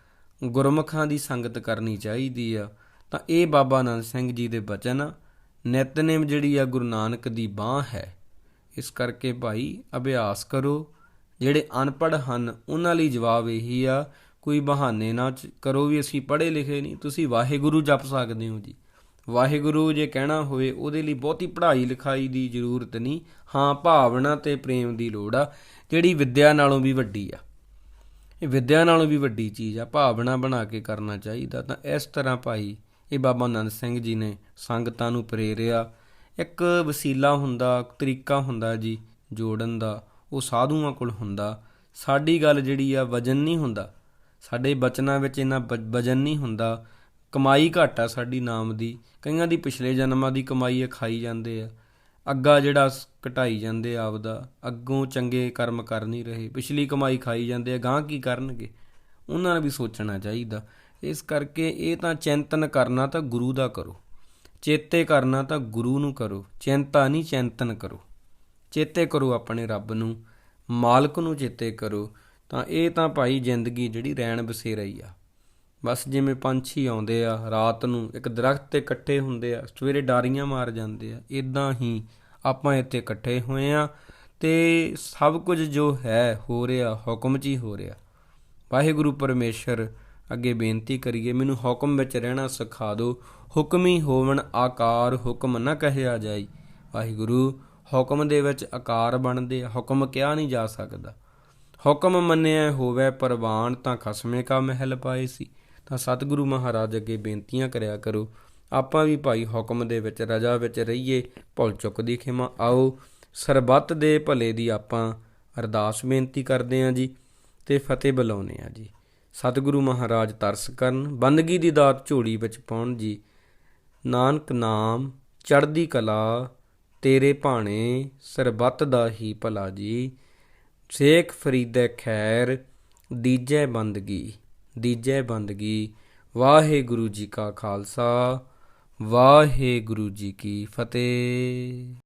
Speaker 1: ਗੁਰਮੁਖਾਂ ਦੀ ਸੰਗਤ ਕਰਨੀ ਚਾਹੀਦੀ ਆ। ਤਾਂ ਇਹ ਬਾਬਾ ਆਨੰਦ ਸਿੰਘ ਜੀ ਦੇ ਬਚਨ ਆ, ਨਿਤਨੇਮ ਜਿਹੜੀ ਆ ਗੁਰੂ ਨਾਨਕ ਦੀ ਬਾਹ ਹੈ, ਇਸ ਕਰਕੇ ਭਾਈ ਅਭਿਆਸ ਕਰੋ ਜਿਹੜੇ ਅਨਪੜ੍ਹ ਹਨ, ਉਹਨਾਂ ਲਈ ਜਵਾਬ ਇਹੀ ਆ, ਕੋਈ ਬਹਾਨੇ ਨਾ ਚ- ਕਰੋ ਵੀ ਅਸੀਂ ਪੜ੍ਹੇ ਲਿਖੇ ਨਹੀਂ। ਤੁਸੀਂ ਵਾਹਿਗੁਰੂ ਜਪ ਸਕਦੇ ਹੋ ਜੀ। ਵਾਹਿਗੁਰੂ ਜੇ ਕਹਿਣਾ ਹੋਵੇ, ਉਹਦੇ ਲਈ ਬਹੁਤੀ ਪੜ੍ਹਾਈ ਲਿਖਾਈ ਦੀ ਜ਼ਰੂਰਤ ਨਹੀਂ। ਹਾਂ, ਭਾਵਨਾ ਤੇ ਪ੍ਰੇਮ ਦੀ ਲੋੜ ਆ, ਜਿਹੜੀ ਵਿੱਦਿਆ ਨਾਲੋਂ ਵੀ ਵੱਡੀ ਆ। ਇਹ ਵਿੱਦਿਆ ਨਾਲੋਂ ਵੀ ਵੱਡੀ ਚੀਜ਼ ਆ, ਭਾਵਨਾ ਬਣਾ ਕੇ ਕਰਨਾ ਚਾਹੀਦਾ। ਤਾਂ ਇਸ ਤਰ੍ਹਾਂ ਭਾਈ, ਇਹ ਬਾਬਾ ਆਨੰਦ ਸਿੰਘ ਜੀ ਨੇ ਸੰਗਤਾਂ ਨੂੰ ਪ੍ਰੇਰਿਆ। ਇੱਕ ਵਸੀਲਾ ਹੁੰਦਾ, ਤਰੀਕਾ ਹੁੰਦਾ ਜੀ, ਜੋੜਨ ਦਾ। ਉਹ ਸਾਧੂਆਂ ਕੋਲ ਹੁੰਦਾ। ਸਾਡੀ ਗੱਲ ਜਿਹੜੀ ਆ, ਵਜਨ ਨਹੀਂ ਹੁੰਦਾ। ਸਾਡੇ ਬਚਨਾਂ ਵਿੱਚ ਇਹਨਾਂ ਵ- ਵਜਨ ਨਹੀਂ ਹੁੰਦਾ। ਕਮਾਈ ਘੱਟ ਆ ਸਾਡੀ ਨਾਮ ਦੀ। ਕਈਆਂ ਦੀ ਪਿਛਲੇ ਜਨਮਾਂ ਦੀ ਕਮਾਈ ਆ, ਖਾਈ ਜਾਂਦੇ ਆ। ਅੱਗਾ ਜਿਹੜਾ ਘਟਾਈ ਜਾਂਦੇ ਆ ਆਪਦਾ। ਅੱਗੋਂ ਚੰਗੇ ਕਰਮ ਕਰ ਨਹੀਂ ਰਹੇ। ਪਿਛਲੀ ਕਮਾਈ ਖਾਈ ਜਾਂਦੇ ਆ ਗਾਂ ਕੀ ਕਰਨਗੇ? ਉਹਨਾਂ ਨੂੰ ਵੀ ਸੋਚਣਾ ਚਾਹੀਦਾ। ਇਸ ਕਰਕੇ ਇਹ ਤਾਂ ਚਿੰਤਨ ਕਰਨਾ ਤਾਂ ਗੁਰੂ ਦਾ ਕਰੋ। ਚੇਤੇ ਕਰਨਾ ਤਾਂ ਗੁਰੂ ਨੂੰ ਕਰੋ। ਚਿੰਤਾ ਨਹੀਂ, ਚਿੰਤਨ ਕਰੋ। ਚੇਤੇ ਕਰੋ ਆਪਣੇ ਰੱਬ ਨੂੰ, ਮਾਲਕ ਨੂੰ ਚੇਤੇ ਕਰੋ, ਤਾਂ ਇਹ ਤਾਂ ਭਾਈ ਜ਼ਿੰਦਗੀ ਜਿਹੜੀ ਰਹਿਣ ਬਸੇਰਾ ਹੀ ਆ। ਬਸ ਜਿਵੇਂ ਪੰਛੀ ਆਉਂਦੇ ਆ ਰਾਤ ਨੂੰ, ਇੱਕ ਦਰਖਤ ਤੇ ਇਕੱਠੇ ਹੁੰਦੇ ਆ, ਸਵੇਰੇ ਡਾਰੀਆਂ ਮਾਰ ਜਾਂਦੇ ਆ ਇਦਾਂ ਹੀ ਆਪਾਂ ਇੱਥੇ ਇਕੱਠੇ ਹੋਏ ਆ ਤੇ ਸਭ ਕੁਝ ਜੋ ਹੈ ਹੋ ਰਿਹਾ, ਹੁਕਮ 'ਚ ਹੀ ਹੋ ਰਿਹਾ। ਵਾਹਿਗੁਰੂ ਪਰਮੇਸ਼ਰ, ਅੱਗੇ ਬੇਨਤੀ ਕਰੀਏ, ਮੈਨੂੰ ਹੁਕਮ ਵਿੱਚ ਰਹਿਣਾ ਸਿਖਾ ਦਿਓ, ਹੁਕਮੀ ਹੋਵਣ ਆਕਾਰ ਹੁਕਮ ਨਾ ਕਹਿਆ ਜਾਈ। ਵਾਹਿਗੁਰੂ ਹੁਕਮ ਦੇ ਵਿੱਚ ਆਕਾਰ ਬਣਦੇ ਹੁਕਮ ਕਿਹਾ ਨਹੀਂ ਜਾ ਸਕਦਾ। ਹੁਕਮ ਮੰਨਿਆ ਹੋਵੇ, ਪਰਵਾਨ ਤਾਂ ਖਸਮੇ ਕਾ ਮਹਿਲ ਪਾਏ ਸੀ। ਤਾਂ ਸਤਿਗੁਰੂ ਮਹਾਰਾਜ ਅੱਗੇ ਬੇਨਤੀਆਂ ਕਰਿਆ ਕਰੋ, ਆਪਾਂ ਵੀ ਭਾਈ ਹੁਕਮ ਦੇ ਵਿੱਚ, ਰਜਾ ਵਿੱਚ ਰਹੀਏ, ਭੁੱਲ ਚੁੱਕ ਦੀ ਖਿਮਾ, ਆਓ, ਸਰਬੱਤ ਦੇ ਭਲੇ ਦੀ ਆਪਾਂ ਅਰਦਾਸ ਬੇਨਤੀ ਕਰਦੇ ਆਂ ਜੀ ਤੇ ਫਤਿਹ ਬੁਲਾਉਨੇ ਆ ਜੀ। ਸਤਿਗੁਰੂ ਮਹਾਰਾਜ ਤਰਸ ਕਰਨ, ਬੰਦਗੀ ਦੀ ਦਾਤ ਝੋਲੀ ਵਿੱਚ ਪਾਉਣ ਜੀ। ਨਾਨਕ ਨਾਮ, ਚੜ੍ਹਦੀ ਕਲਾ ਤੇਰੇ ਭਾਣੇ ਸਰਬੱਤ ਦਾ ਹੀ ਭਲਾ ਜੀ। ਸ਼ੇਖ ਫਰੀਦੈ ਖੈਰ, ਦੀਜੈ ਬੰਦਗੀ ਦੀਜੈ ਬੰਦਗੀ। ਵਾਹਿਗੁਰੂ ਜੀ ਕਾ ਖਾਲਸਾ, ਵਾਹਿਗੁਰੂ ਜੀ ਕੀ ਫਤਿਹ।